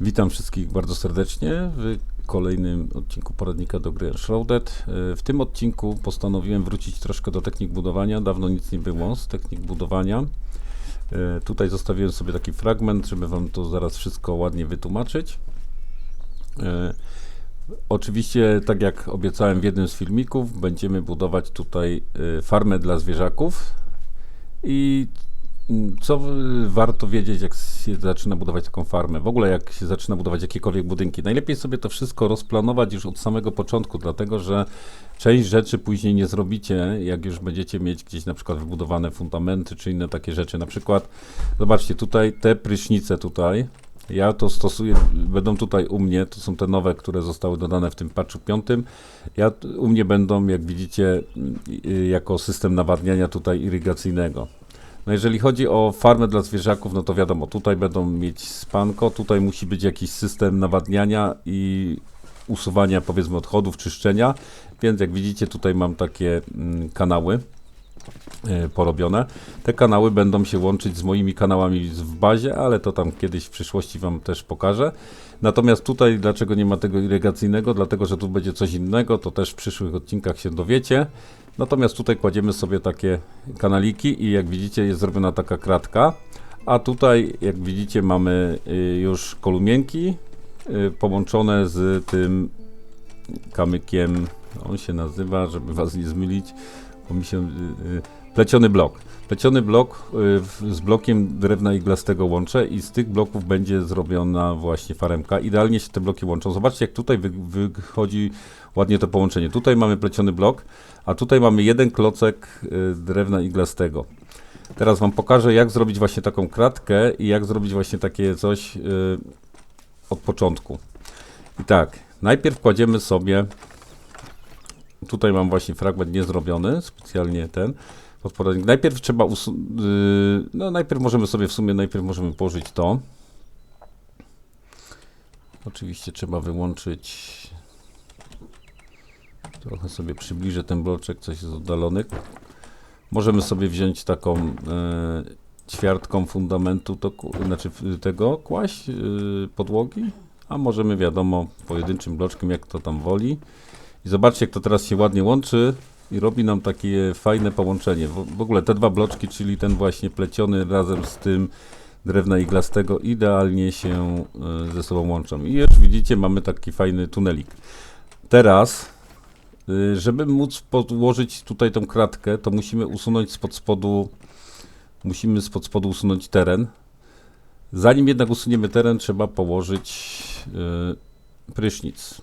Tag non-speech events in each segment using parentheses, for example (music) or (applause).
Witam wszystkich bardzo serdecznie w kolejnym odcinku poradnika do gry Shrouded. E, W tym odcinku postanowiłem wrócić troszkę do technik budowania. Dawno nic nie było z technik budowania. E, Tutaj zostawiłem sobie taki fragment, żeby Wam to zaraz wszystko ładnie wytłumaczyć. E, Oczywiście, tak jak obiecałem w jednym z filmików, będziemy budować tutaj farmę dla zwierzaków. I co warto wiedzieć, jak się zaczyna budować taką farmę? W ogóle, jak się zaczyna budować jakiekolwiek budynki. Najlepiej sobie to wszystko rozplanować już od samego początku, dlatego że część rzeczy później nie zrobicie, jak już będziecie mieć gdzieś na przykład wybudowane fundamenty czy inne takie rzeczy. Na przykład, zobaczcie, tutaj te prysznice tutaj. Ja to stosuję, będą tutaj u mnie, to są te nowe, które zostały dodane w tym patchu piątym. Ja, u mnie będą, jak widzicie, y, y, jako system nawadniania tutaj irygacyjnego. No jeżeli chodzi o farmę dla zwierzaków, no to wiadomo, tutaj będą mieć spanko, tutaj musi być jakiś system nawadniania i usuwania powiedzmy odchodów, czyszczenia, więc jak widzicie tutaj mam takie mm, kanały porobione. Te kanały będą się łączyć z moimi kanałami w bazie, ale to tam kiedyś w przyszłości Wam też pokażę. Natomiast tutaj, dlaczego nie ma tego irygacyjnego? Dlatego, że tu będzie coś innego, to też w przyszłych odcinkach się dowiecie. Natomiast tutaj kładziemy sobie takie kanaliki i jak widzicie jest zrobiona taka kratka. A tutaj, jak widzicie, mamy y, już kolumienki y, połączone z tym kamykiem. On się nazywa, żeby Was nie zmylić, bo mi się y, y, pleciony blok. Pleciony blok y, z blokiem drewna iglastego łączę i z tych bloków będzie zrobiona właśnie faremka. Idealnie się te bloki łączą. Zobaczcie, jak tutaj wy- wychodzi ładnie to połączenie. Tutaj mamy pleciony blok, a tutaj mamy jeden klocek drewna iglastego. Teraz Wam pokażę, jak zrobić właśnie taką kratkę i jak zrobić właśnie takie coś od początku. I tak, najpierw kładziemy sobie. Tutaj mam właśnie fragment niezrobiony, specjalnie ten. podporadnik. Najpierw trzeba usu- y, No, najpierw możemy sobie w sumie, najpierw możemy położyć to. Oczywiście trzeba wyłączyć. Trochę sobie przybliżę ten bloczek, coś jest oddalony. Możemy sobie wziąć taką e, ćwiartką fundamentu, to, znaczy tego kłaść e, podłogi, a możemy wiadomo pojedynczym bloczkiem, jak to tam woli. I zobaczcie, jak to teraz się ładnie łączy i robi nam takie fajne połączenie. W, w ogóle te dwa bloczki, czyli ten właśnie pleciony razem z tym drewna iglastego, idealnie się e, ze sobą łączą. I już widzicie, mamy taki fajny tunelik. Teraz Y, Żeby móc podłożyć tutaj tą kratkę, to musimy usunąć spod spodu, musimy spod spodu usunąć teren. Zanim jednak usuniemy teren, trzeba położyć y, prysznic.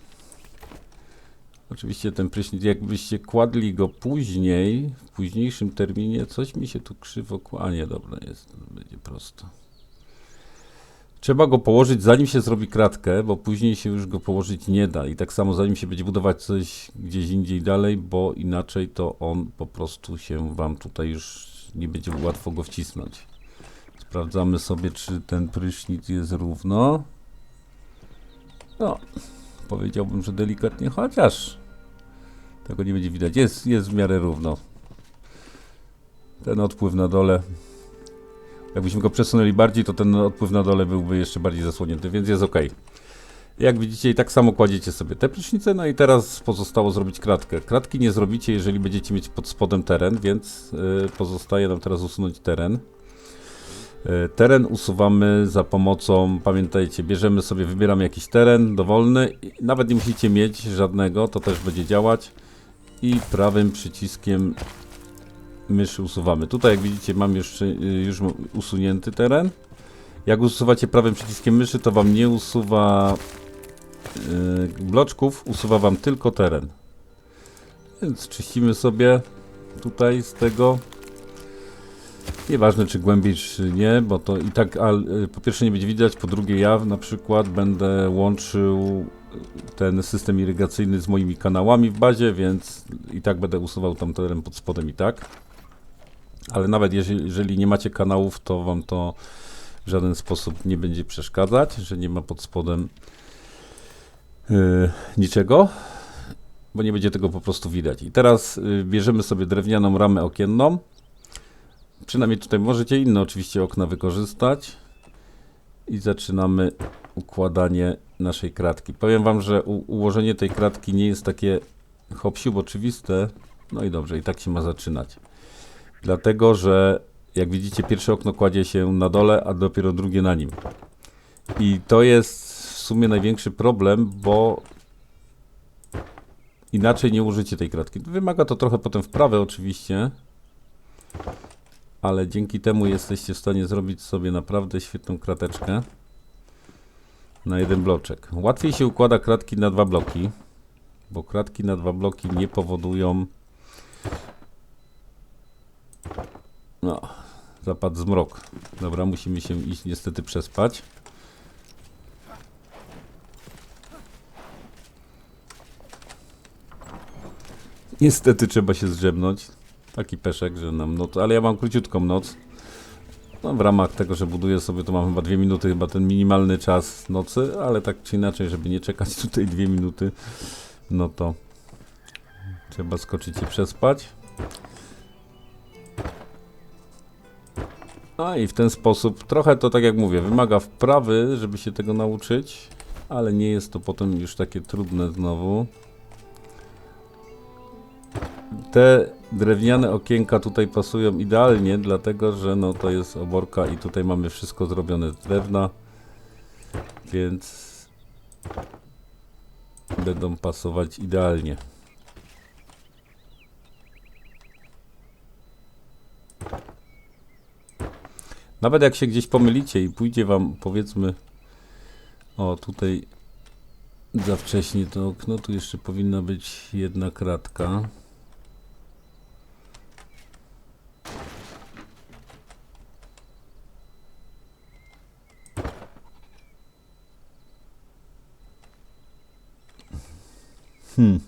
Oczywiście ten prysznic, jakbyście kładli go później, w późniejszym terminie, coś mi się tu krzywo kła- A nie, dobra, jest, będzie prosto. Trzeba go położyć zanim się zrobi kratkę, bo później się już go położyć nie da. I tak samo zanim się będzie budować coś gdzieś indziej dalej, bo inaczej to on po prostu się wam tutaj już nie będzie łatwo go wcisnąć. Sprawdzamy sobie, czy ten prysznic jest równo. No, powiedziałbym, że delikatnie, chociaż tego nie będzie widać. Jest, jest w miarę równo. Ten odpływ na dole Jakbyśmy go przesunęli bardziej, to ten odpływ na dole byłby jeszcze bardziej zasłonięty, więc jest ok. Jak widzicie, i tak samo kładziecie sobie te prysznice, no i teraz pozostało zrobić kratkę. Kratki nie zrobicie, jeżeli będziecie mieć pod spodem teren, więc y, pozostaje nam teraz usunąć teren. Y, teren usuwamy za pomocą, pamiętajcie, bierzemy sobie, wybieramy jakiś teren dowolny, nawet nie musicie mieć żadnego, to też będzie działać. I prawym przyciskiem myszy usuwamy. Tutaj jak widzicie mam już, y, już mam usunięty teren. Jak usuwacie prawym przyciskiem myszy, to wam nie usuwa y, bloczków, usuwa wam tylko teren. Więc czyścimy sobie tutaj z tego. Nieważne czy głębiej czy nie, bo to i tak y, po pierwsze nie będzie widać, po drugie ja na przykład będę łączył ten system irygacyjny z moimi kanałami w bazie, więc i tak będę usuwał tam teren pod spodem i tak. Ale nawet jeżeli, jeżeli nie macie kanałów, to wam to w żaden sposób nie będzie przeszkadzać, że nie ma pod spodem yy, niczego, bo nie będzie tego po prostu widać. I teraz yy, bierzemy sobie drewnianą ramę okienną. Przynajmniej tutaj możecie inne oczywiście okna wykorzystać. I zaczynamy układanie naszej kratki. Powiem wam, że ułożenie tej kratki nie jest takie hop siup oczywiste. No i dobrze, i tak się ma zaczynać. Dlatego, że jak widzicie, pierwsze okno kładzie się na dole, a dopiero drugie na nim. I to jest w sumie największy problem, bo inaczej nie użycie tej kratki. Wymaga to trochę potem wprawy oczywiście, ale dzięki temu jesteście w stanie zrobić sobie naprawdę świetną krateczkę na jeden bloczek. Łatwiej się układa kratki na dwa bloki, bo kratki na dwa bloki nie powodują no, zapadł zmrok. Dobra, musimy się iść niestety przespać. Niestety trzeba się zdrzemnąć. Taki peszek, że nam noc, ale ja mam króciutką noc. No, w ramach tego, że buduję sobie, to mam chyba dwie minuty, chyba ten minimalny czas nocy, ale tak czy inaczej, żeby nie czekać (laughs) tutaj dwie minuty, no to trzeba skoczyć i przespać. No i w ten sposób, trochę to tak jak mówię, wymaga wprawy, żeby się tego nauczyć, ale nie jest to potem już takie trudne znowu. Te drewniane okienka tutaj pasują idealnie, dlatego że no to jest oborka i tutaj mamy wszystko zrobione z drewna, więc będą pasować idealnie. Nawet jak się gdzieś pomylicie i pójdzie wam powiedzmy o tutaj za wcześnie to okno, tu jeszcze powinna być jedna kratka. Hmm.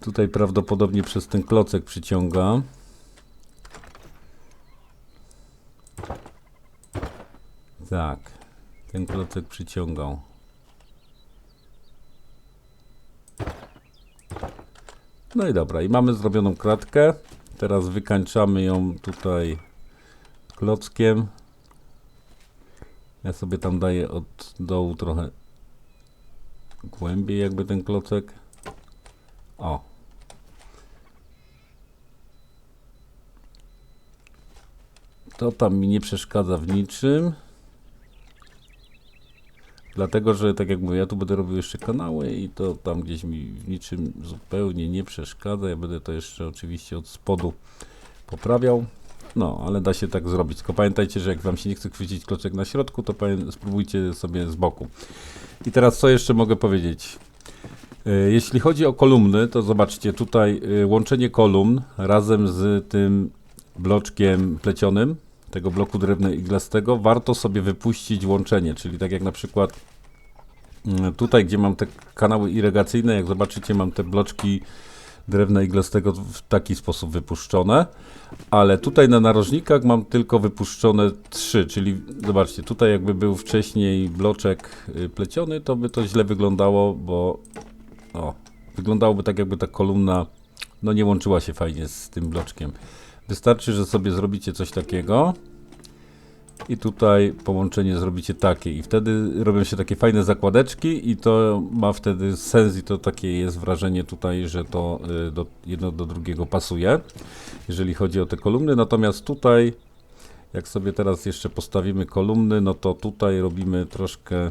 Tutaj prawdopodobnie przez ten klocek przyciąga. Tak, ten klocek przyciągał. No i dobra, i mamy zrobioną kratkę. Teraz wykańczamy ją tutaj klockiem. Ja sobie tam daję od dołu trochę głębiej jakby ten klocek. O. To tam mi nie przeszkadza w niczym. Dlatego, że tak jak mówię, ja tu będę robił jeszcze kanały i to tam gdzieś mi w niczym zupełnie nie przeszkadza. Ja będę to jeszcze oczywiście od spodu poprawiał. No, ale da się tak zrobić. Tylko pamiętajcie, że jak wam się nie chce chwycić kloczek na środku, to spróbujcie sobie z boku. I teraz co jeszcze mogę powiedzieć? E, Jeśli chodzi o kolumny, to zobaczcie tutaj e, łączenie kolumn razem z tym bloczkiem plecionym, tego bloku drewna iglastego, warto sobie wypuścić łączenie, czyli tak jak na przykład mm, tutaj, gdzie mam te kanały irygacyjne, jak zobaczycie, mam te bloczki drewna iglastego w taki sposób wypuszczone, ale tutaj na narożnikach mam tylko wypuszczone trzy, czyli zobaczcie, tutaj jakby był wcześniej bloczek y, pleciony, to by to źle wyglądało, bo o, wyglądałoby tak jakby ta kolumna no nie łączyła się fajnie z tym bloczkiem. Wystarczy, że sobie zrobicie coś takiego i tutaj połączenie zrobicie takie i wtedy robią się takie fajne zakładeczki i to ma wtedy sens i to takie jest wrażenie tutaj, że to y, do, jedno do drugiego pasuje, jeżeli chodzi o te kolumny. Natomiast tutaj, jak sobie teraz jeszcze postawimy kolumny, no to tutaj robimy troszkę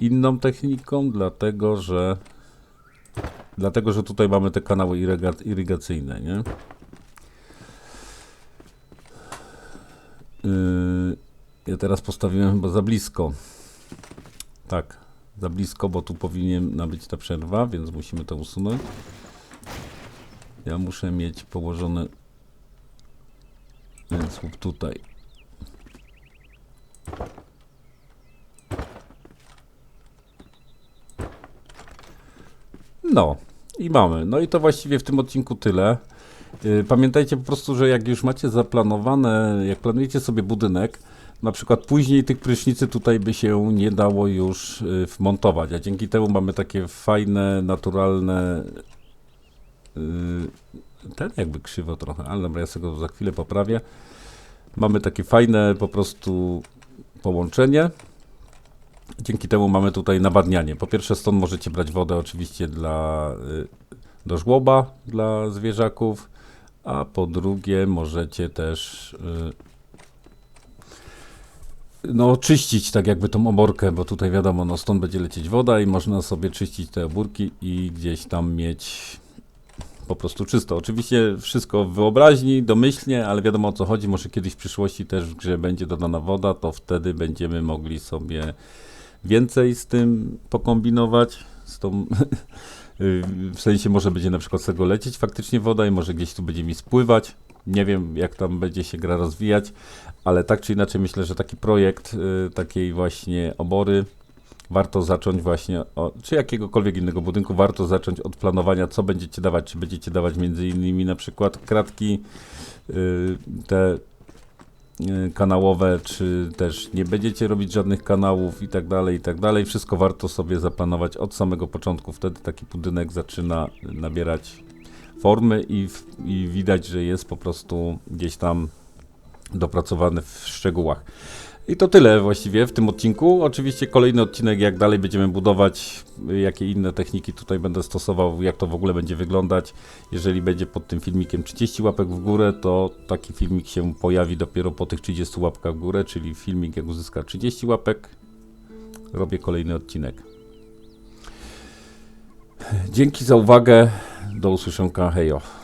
inną techniką, dlatego że dlatego, że tutaj mamy te kanały iryga- irygacyjne, nie? Yy, ja teraz postawiłem chyba za blisko. Tak, za blisko, bo tu powinien być ta przerwa, więc musimy to usunąć. Ja muszę mieć położone ten słup tutaj. No i mamy. No i to właściwie w tym odcinku tyle. Yy, Pamiętajcie po prostu, że jak już macie zaplanowane, jak planujecie sobie budynek, na przykład później tych prysznicy tutaj by się nie dało już yy, wmontować, a dzięki temu mamy takie fajne, naturalne. Yy, ten jakby krzywo trochę, ale dobra, ja sobie go za chwilę poprawię. Mamy takie fajne po prostu połączenie Dzięki temu mamy tutaj nawadnianie. Po pierwsze stąd możecie brać wodę oczywiście dla, y, do żłoba dla zwierzaków, a po drugie możecie też y, no, czyścić tak jakby tą oborkę, bo tutaj wiadomo, no stąd będzie lecieć woda i można sobie czyścić te obórki i gdzieś tam mieć po prostu czysto. Oczywiście wszystko w wyobraźni, domyślnie, ale wiadomo o co chodzi. Może kiedyś w przyszłości też w grze będzie dodana woda, to wtedy będziemy mogli sobie więcej z tym pokombinować. Z tą, (laughs) w sensie może będzie na przykład z tego lecieć faktycznie woda i może gdzieś tu będzie mi spływać. Nie wiem, jak tam będzie się gra rozwijać, ale tak czy inaczej myślę, że taki projekt y, takiej właśnie obory warto zacząć właśnie, o, czy jakiegokolwiek innego budynku, warto zacząć od planowania, co będziecie dawać. Czy będziecie dawać między innymi na przykład kratki, y, te kanałowe, czy też nie będziecie robić żadnych kanałów i tak dalej, i tak dalej. Wszystko warto sobie zaplanować od samego początku. Wtedy taki budynek zaczyna nabierać formy i, i widać, że jest po prostu gdzieś tam dopracowany w szczegółach. I to tyle właściwie w tym odcinku. Oczywiście kolejny odcinek, jak dalej będziemy budować, jakie inne techniki tutaj będę stosował, jak to w ogóle będzie wyglądać. Jeżeli będzie pod tym filmikiem 30 łapek w górę, to taki filmik się pojawi dopiero po tych 30 łapkach w górę, czyli filmik jak uzyska 30 łapek, robię kolejny odcinek. Dzięki za uwagę. Do usłyszonka. Hejo.